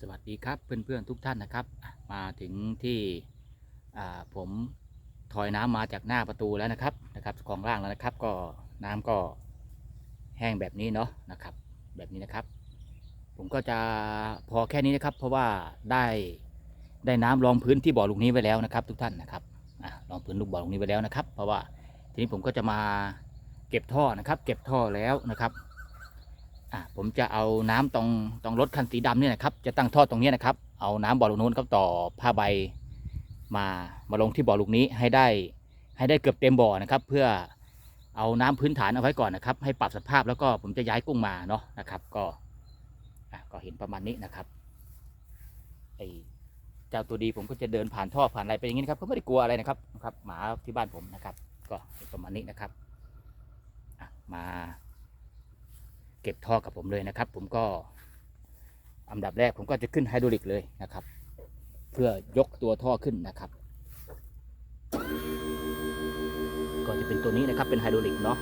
สวัสดีครับเพื่อนๆทุกท่านนะครับ มาถึงที่ผมถอยน้ำมาจากหน้าประตูแล้วนะครับนะครับของล่างแล้วนะครับ ก็น้ำก็แห้งแบบนี้เนาะนะครับ แบบนี้นะครับ ผมก็จะพอแค่นี้นะครับ เพราะว่าได้ได้น้ำรองพื้นที่บ่อลูกนี้ไว้แล้วนะครับ ทุกท่านนะครับรองพื้นลูกบ่อลูกนี้ไว้แล้วนะครับ เพราะว่าทีนี้ผมก็จะมาเก็บท่อนะครับ เก็บท่อแล้วนะครับ อะผมจะเอาน้ำตรงตรงรถคันสีดำเนี่ยนะครับ จะตั้งท่อตรงนี้นะครับ เอาน้ำบ่อลูกนู้นครับต่อผ้าใบมามาลงที่บ่อลูกนี้ให้ได้ให้ได้เกือบเต็มบ่อนะครับ เพื่อเอาน้ำพื้นฐานเอาไว้ก่อนนะครับ ให้ปรับสภาพแล้วก็ผมจะย้ายกุ้งมาเนาะนะครับ ก็อะก็เห็นประมาณนี้นะครับไอเจ้าตัวดีผมก็จะเดินผ่านท่อผ่านอะไรไปอย่างนี้นะครับก็ไม่ได้กลัวอะไรนะครับนะครับ หมาที่บ้านผมนะครับ ก็เห็นประมาณนี้นะครับอะมา เก็บท่อกับผมเลยนะครับ ผมก็อันดับแรกผมก็จะขึ้นไฮดรอลิกเลยนะครับ เพื่อยกตัวท่อขึ้นนะครับ ก็จะเป็นตัวนี้นะครับเป็นไฮดรอลิกเนาะ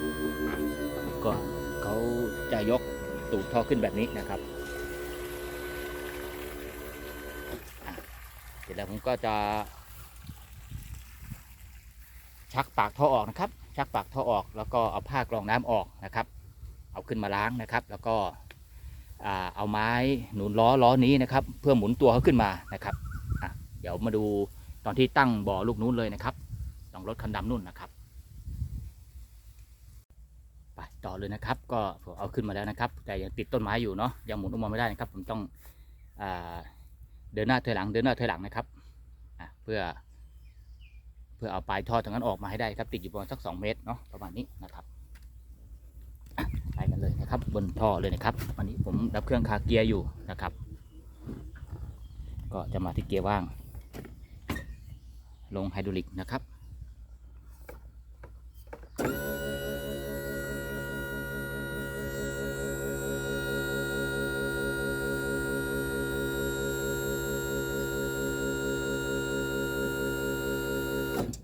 ก็เขาจะยกตูดท่อขึ้นแบบนี้นะครับเสร็จแล้วผมก็จะชักปากท่อออกนะครับ ชักปากท่อออกแล้วก็เอาผ้ากรองน้ำออกนะครับ เอาขึ้นมาล้างนะครับ แล้วก็เอาไม้หนุนล้อล้อนี้นะครับ เพื่อหมุนตัวเขาขึ้นมานะครับเดี๋ยวมาดูตอนที่ตั้งบ่อลูกนู้นเลยนะครับต้องรถคันดำนู่นนะครับไปต่อเลยนะครับ ก็ผมเอาขึ้นมาแล้วนะครับ แต่ยังติดต้นไม้อยู่เนาะยังหมุนออกมาไม่ได้นะครับ ผมต้องอเดินหน้าถอยหลังเดินหน้าถอยหลังนะครับเพื่อ เพื่อเอาปลายท่อตรงนั้นออกมาให้ได้ครับ ติดอยู่ประมาณสักสองเมตรเนาะประมาณนี้นะครับ กันเลยนะครับ บนท่อเลยนะครับวันนี้ผมดับเครื่องคาเกียร์อยู่นะครับ ก็จะมาที่เกียร์ว่าง ลงไฮดรอลิกนะครับ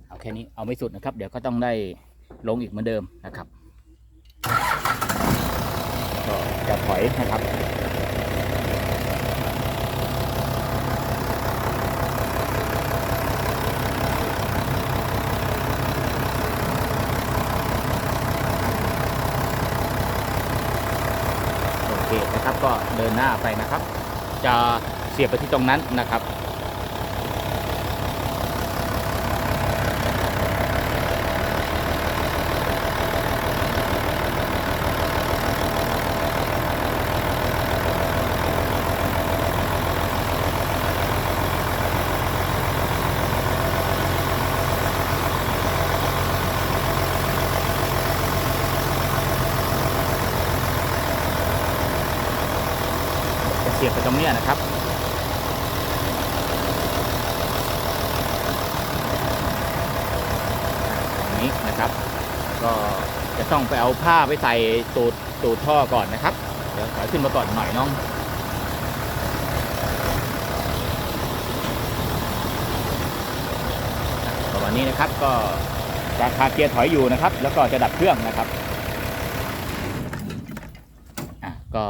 เอาแค่นี้เอาไม่สุดนะครับ เดี๋ยวก็ต้องได้ลงอีกเหมือนเดิมนะครับ ก็จะถ อยนะครับโอเคนะครับก็เดินหน้าไปนะครับ จะเสียบไปที่ตรงนั้นนะครับ จะเสียบไปต รงนี้นะครับอย่างนี้นะครับ ก็จะต้องไปเอาผ้าไปใส่ตูดตูดท่อก่อนนะครับ เดี๋ยวถอขึ้นมาก่อนหน่อยน้องประมาณนี้นะครับก็ราคาเกียร์ถอยอยู่นะครับ แล้วก็จะดับเครื่องนะครับ อะก็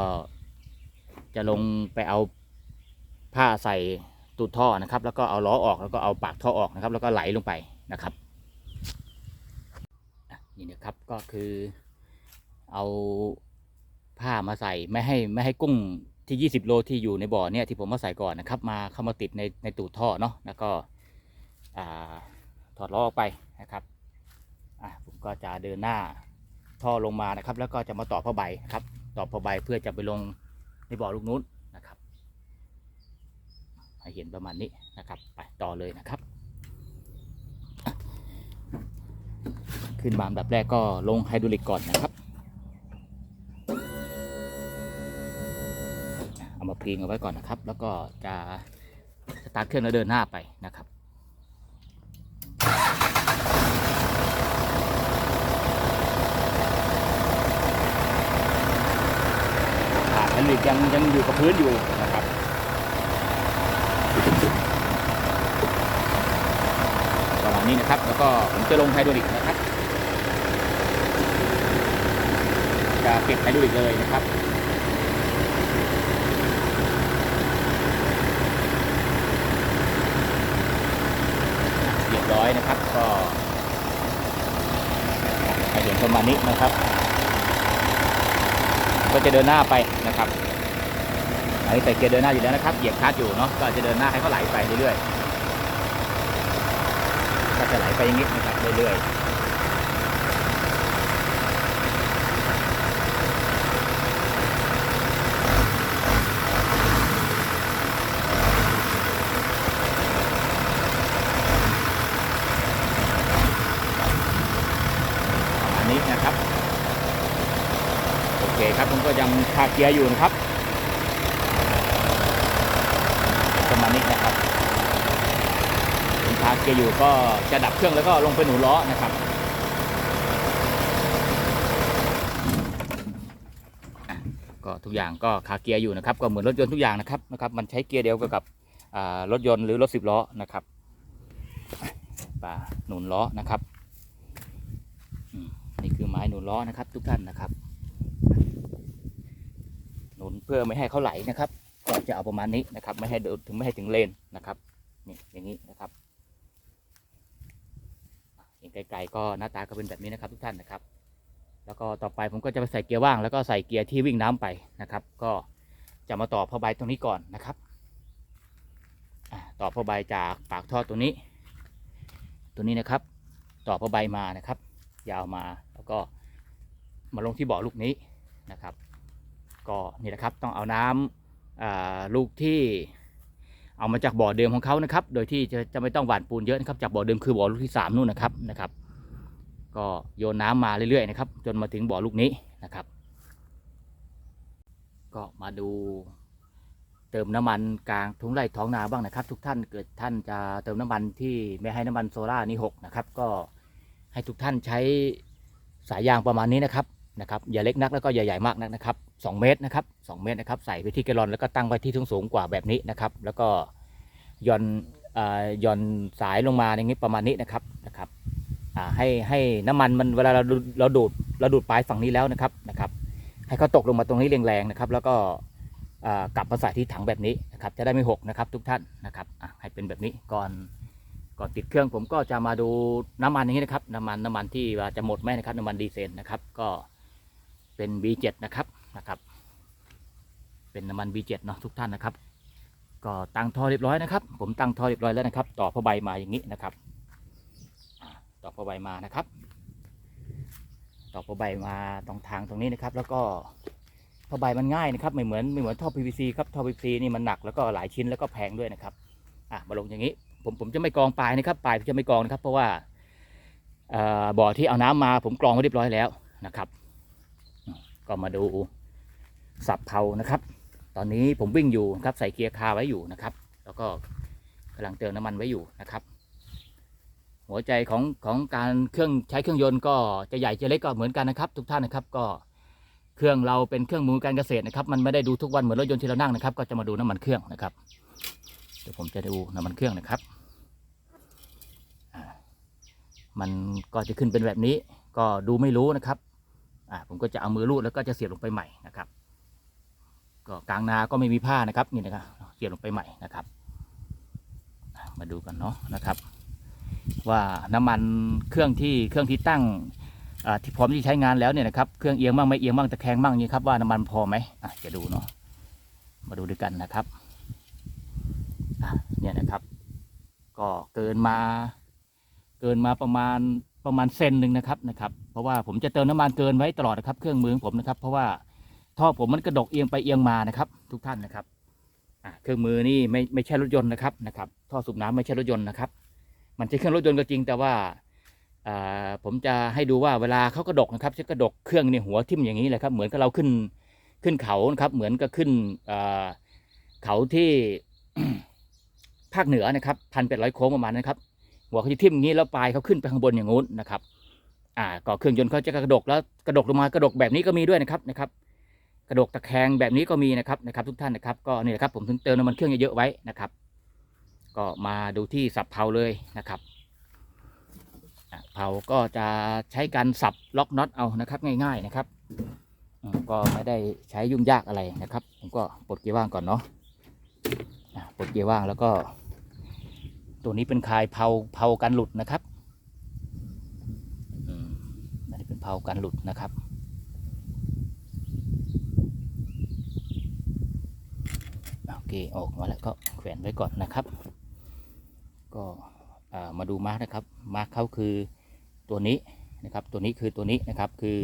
จะลงไปเอาผ้าใส่ตูดท่อนะครับ แล้วก็เอาล้อออกแล้วก็เอาปากท่อออกนะครับ แล้วก็ไหลลงไปนะครับนี่นะครับก็คือเอาผ้ามาใส่ไม่ให้ไม่ให้กุ้งที่ 20 โลที่อยู่ในบ่อเนี่ยที่ผมมาใส่ก่อนนะครับ มาเข้ามาติดในในตูดท่อเนาะแล้วก็ถอดล้อออกไปนะครับอะผมก็จะเดินหน้าท่อลงมานะครับ แล้วก็จะมาต่อผ้าใบครับ ต่อผ้าใบเพื่อจะไปลง ในบ่อลูกนู้นนะครับให้เห็นประมาณนี้นะครับ ไปต่อเลยนะครับ ขึ้นมาอันดับแรกก็ลงไฮดรอลิกก่อนนะครับ เอามาพิงเอาไว้ก่อนนะครับ แล้วก็จะสตาร์ทเครื่องแล้วเดินหน้าไปนะครับ นดิกยังยังอยู่กับพื้นอยู่นะครับประมาณนี้นะครับ แล้วก็ผมจะลงไฮดรอลิกนะครับ จะเก็บไฮดรอลิกเลยนะครับเรียบร้อยนะครับ ก็ไปถึงประมาณนี้นะครับ ก็จะเดินหน้าไปนะครับอันนี้ใส่เกียร์เดินหน้าอยู่แล้วนะครับเหยียบคลัตช์อยู่เนาะก็จะเดินหน้าให้เขาไหลไปเรื่อยๆก็จะไหลไปอย่างนี้นะครับเรื่อยๆประมาณนี้นะครับ โอเคครับ ผมก็ยังคาเกียร์อยู่นะครับประมาณนี้นะครับผมคาเกียร์อยู่ก็จะดับเครื่องแล้วก็ลงไปหนุนล้อนะครับก็ทุกอย่างก็คาเกียร์อยู่นะครับก็เหมือนรถยนต์ทุกอย่างนะครับนะครับมันใช้เกียร์เดียวกับรถยนต์หรือรถสิบล้อนะครับป่าหนุนล้อนะครับนี่คือไม้หนุนล้อนะครับ ทุกท่านนะครับ พื่อไม่ให้เขาไหลนะครับ ก็จะเอาประมาณนี้นะครับ ไม่ให้เดินถึงไม่ให้ถึงเลนนะครับนี่อย่างนี้นะครับอะเห็นไกลๆก็หน้าตาก็เป็นแบบนี้นะครับทุกท่านนะครับ แล้วก็ต่อไปผมก็จะไปใส่เกียร์ว่าง แล้วก็ใส่เกียร์ที่วิ่งน้ำไปนะครับ ก็จะมาต่อผ้าใบตรงนี้ก่อนนะครับอะต่อผ้าใบจากปากท่อตัวนี้ ตัวนี้นะครับ ต่อผ้าใบมานะครับ ยาวมาแล้วก็มาลงที่บาะลูกนี้นะครับ ก็นี่แหละครับต้องเอาน้ำอ่าลูกที่เอามาจากบ่อเดิมของเขานะครับ โดยที่จะจะไม่ต้องหว่านปูนเยอะนะครับ จากบ่อเดิมคือบ่อลูกที่สามนู่นนะครับนะครับ ก็โยนน้ำมาเรื่อยๆนะครับ จนมาถึงบ่อลูกนี้นะครับ ก็มาดูเติมน้ำมันกลางทุ่งไร่ท้องนาบ้างนะครับ ทุกท่านเกิดท่านจะเติมน้ำมันที่ไม่ให้น้ำมันโซล่านี่หกนะครับ ก็ให้ทุกท่านใช้สายยางประมาณนี้นะครับ นะครับอย่าเล็กนักแล้วก็อย่าใหญ่มากนักนะครับ2เมตรนะครับ2เมตรนะครับใส่ไปที่แกลลอนแล้วก็ตั้งไว้ที่สูงสูงกว่าแบบนี้นะครับแล้วก็ย่อนย่อนสายลงมาอย่างนี้ประมาณนี้นะครับนะครับให้ให้น้ำมันมันเวลาเราดูเราดูดเราดูดปลายฝั่งนี้แล้วนะครับนะครับให้เขาตกลงมาตรงนี้แรงๆนะครับ แล้วก็กลับมาใส่ที่ถังแบบนี้นะครับจะได้ไม่หกนะครับทุกท่านนะครับให้เป็นแบบนี้ก่อนก่อนติดเครื่องผมก็จะมาดูน้ำมันอย่างนี้นะครับน้ำมันน้ำมันที่จะหมดไหมนะครับน้ำมันดีเซลนะครับก็ เป็น V7 นะครับนะครับ เป็นน้ำมัน V7 เนาะทุกท่านนะครับ ก็ตั้งท่อเรียบร้อยนะครับ ผมตั้งท่อเรียบร้อยแล้วนะครับ ต่อผ้าใบมาอย่างนี้นะครับ ต่อผ้าใบมานะครับ ต่อผ้าใบมาตรงทางตรงนี้นะครับ แล้วก็ผ้าใบมันง่ายนะครับไม่เหมือนไม่เหมือนท่อ PVC ครับท่อ PVC นี่มันหนักแล้วก็หลายชิ้นแล้วก็แพงด้วยนะครับอะมาลงอย่างนี้ ผมผมจะไม่กรองปลายนะครับปลายผมจะไม่กรองนะครับ เพราะว่าอ่อบ่อที่เอาน้ำมาผมกรองไว้เรียบร้อยแล้วนะครับ ก็มาดูสับเผานะครับ ตอนนี้ผมวิ่งอยู่นะครับใส่เกียร์คาไว้อยู่นะครับ แล้วก็กำลังเติมน้ำมันไว้อยู่นะครับ หัวใจของของการเครื่องใช้เครื่องยนต์ก็จะใหญ่จะเล็กก็เหมือนกันนะครับ ทุกท่านนะครับก็เครื่องเราเป็นเครื่องมือการเกษตรนะครับ มันไม่ได้ดูทุกวันเหมือนรถยนต์ที่เรานั่งนะครับ ก็จะมาดูน้ำมันเครื่องนะครับเดี๋ยวผมจะดูน้ำมันเครื่องนะครับ มันก็จะขึ้นเป็นแบบนี้ ก็ดูไม่รู้นะครับ อ่าผมก็จะเอามือลูดแล้วก็จะเสียบลงไปใหม่นะครับ ก็กลางนาก็ไม่มีผ้านะครับนี่นะครับเสียบลงไปใหม่นะครับ มาดูกันเนาะนะครับ ว่าน้ำมันเครื่องที่เครื่องที่ตั้งที่พร้อมที่ใช้งานแล้วเนี่ยนะครับเครื่องเอียงบ้างไม่เอียงบ้างตะแคงบ้างนี่ครับว่าน้ำมันพอไหมอะจะดูเนาะมาดูด้วยกันนะครับเนี่ยนะครับ ก็เกินมาเกินมาประมาณ ประมาณเซนหนึ่งนะครับนะครับ เพราะว่าผมจะเติมน้ำมันเกินไว้ตลอดนะครับ เครื่องมือของผมนะครับ เพราะว่าท่อผมมันกระดกเอียงไปเอียงมานะครับ ทุกท่านนะครับเครื่องมือนี่ไม่ไม่ใช่รถยนต์นะครับนะครับ ท่อสูบน้ำไม่ใช่รถยนต์นะครับ มันใช่เครื่องรถยนต์ก็จริง แต่ว่าอ่าผมจะให้ดูว่าเวลาเขากระดกนะครับจะกระดกเครื่องในหัวทิ่มอย่างนี้เลยครับ เหมือนกับเราขึ้นขึ้นเขานะครับ เหมือนกับขึ้นอ่าเขาที่ภาคเหนือนะครับพันแปดร้อยโค้งประมาณนั้นครับ หัวเขาจะทิ่มอย่างนี้แล้วปลายเขาขึ้นไปข้างบนอย่างงู้นนะครับอ่าก็เครื่องยนต์เขาจะกระดกแล้วกระดกลงมากระดกแบบนี้ก็มีด้วยนะครับนะครับ กระดกตะแคงแบบนี้ก็มีนะครับนะครับ ทุกท่านนะครับ ก็นี่แหละครับผมถึงเติมน้ำมันเครื่องเยอะๆไว้นะครับ ก็มาดูที่สับเผาเลยนะครับเผาก็จะใช้การสับล็อกน็อตเอานะครับง่าย ๆนะครับก็ไม่ได้ใช้ยุ่งยากอะไรนะครับ ผมก็ปลดเกียร์ว่างก่อนเนาะอะปลดเกียร์ว่างแล้วก็ ตัวนี้เป็นคายเผาเผากันหลุดนะครับอันนี้เป็นเผากันหลุดนะครับ โอเคออกมาแล้วก็แขวนไว้ก่อนนะครับ ก็มาดูมาร์กนะครับ มาร์กเขาคือตัวนี้นะครับ ตัวนี้คือตัวนี้นะครับ คือ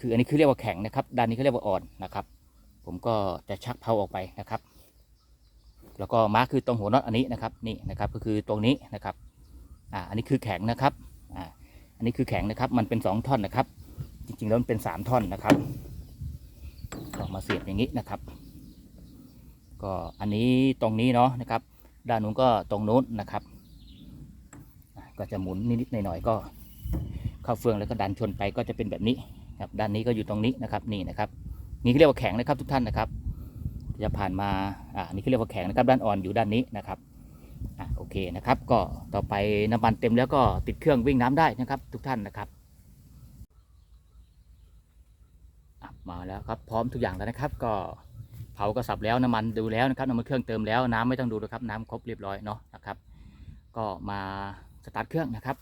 คืออันนี้คือเรียกว่าแข็งนะครับ ด้านนี้เขาเรียกว่าอ่อนนะครับ ผมก็จะชักเพาออกไปนะครับ แล้วก็มาร์กคือตรงหัวน็อตอันนี้นะครับนี่นะครับก็คือตรงนี้นะครับอ่าอันนี้คือแข็งนะครับอ่าอันนี้คือแข็งนะครับมันเป็นสองท่อนนะครับ จริงๆแล้วมันเป็นสามท่อนนะครับก็มาเสียบอย่างนี้นะครับ ก็อันนี้ตรงนี้เนาะนะครับ ด้านนู้นก็ตรงนู้นนะครับ ก็จะหมุนนิดๆหน่อยๆก็เข้าเฟืองแล้วก็ดันชนไปก็จะเป็นแบบนี้ครับด้านนี้ก็อยู่ตรงนี้นะครับนี่นะครับนี่เขาเรียกว่าแข็งนะครับทุกท่านนะครับ จะผ่านมาอ่านี่เขาเรียกว่าแข็งนะครับด้านอ่อนอยู่ด้านนี้นะครับอะโอเคนะครับ ก็ต่อไปน้ำมันเต็มแล้วก็ติดเครื่องวิ่งน้ำได้นะครับ ทุกท่านนะครับมาแล้วครับพร้อมทุกอย่างแล้วนะครับ ก็เผาก็สับแล้วน้ำมันดูแล้วนะครับน้ำมันเครื่องเติมแล้วน้ำไม่ต้องดูนะครับน้ำครบเรียบร้อยเนาะนะครับ ก็มาสตาร์ทเครื่องนะครับ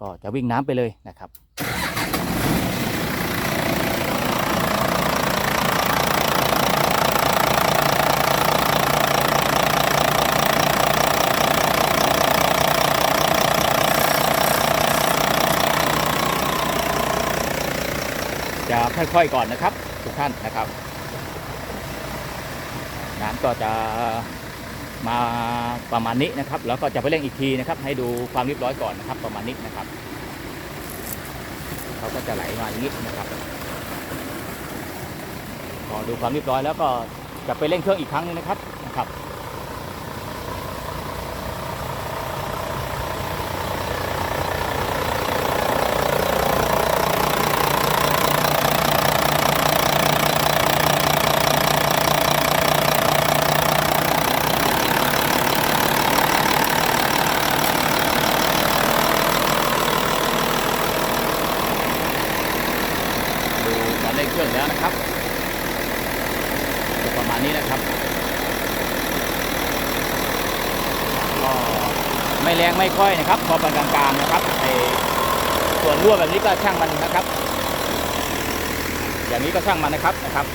ก็จะวิ่งน้ำไปเลยนะครับ ค่อยๆก่อนนะครับ ทุกท่านนะครับ น้ำก็จะมาประมาณนี้นะครับ แล้วก็จะไปเร่งอีกทีนะครับ ให้ดูความเรียบร้อยก่อนนะครับ ประมาณนี้นะครับเขาก็จะไหลมาอย่างนี้นะครับพอดูความเรียบร้อยแล้วก็จะไปเร่งเครื่องอีกครั้งหนึงนะครับนะครับ ดูการเร่งเครื่อง แล้วนะครับประมาณนี้นะครับ ก็ไม่แรงไม่ค่อยนะครับ พอปานกลางๆนะครับไอส่วนรั่วแบบนี้ก็ช่างมันนะครับ อย่างนี้ก็ช่างมันนะครับนะครับ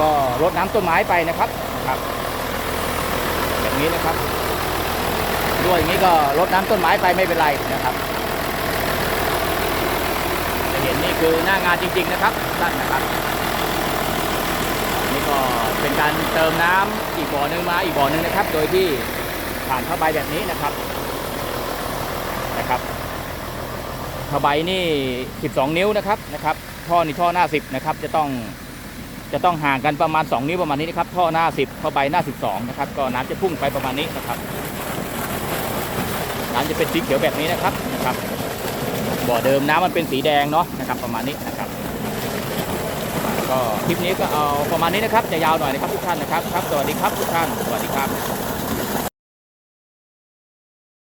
ก็รดน้ำต้นไม้ไปนะครับนะครับแบบนี้นะครับรั่วอย่างนี้ก็รดน้ำต้นไม้ไปไม่เป็นไรนะครับ เห็นนี่คือหน้างานจริง ๆนะครับท่านนะครับนี่ก็เป็นการเติมน้ำอีกบ่อหนึ่งมาอีกบ่อหนึ่งนะครับ โดยที่ผ่านผ้าใบแบบนี้นะครับนะครับผ้าใบนี่ 12 นิ้วนะครับนะครับท่อนี่ท่อหน้า 10นะครับจะต้องจะต้องห่างกันประมาณ 2 นิ้วประมาณนี้นะครับท่อหน้า 10ผ้าใบหน้า 12นะครับก็น้ำจะพุ่งไปประมาณนี้นะครับน้ำจะเป็นสีเขียวแบบนี้นะครับนะครับ บ่อเดิมน้ำมันเป็นสีแดงเนาะนะครับประมาณนี้นะครับก็คลิปนี้ก็เอาประมาณนี้นะครับจะยาวหน่อยนะครับทุกท่านนะครับครับ สวัสดีครับทุกท่านสวัสดีครับ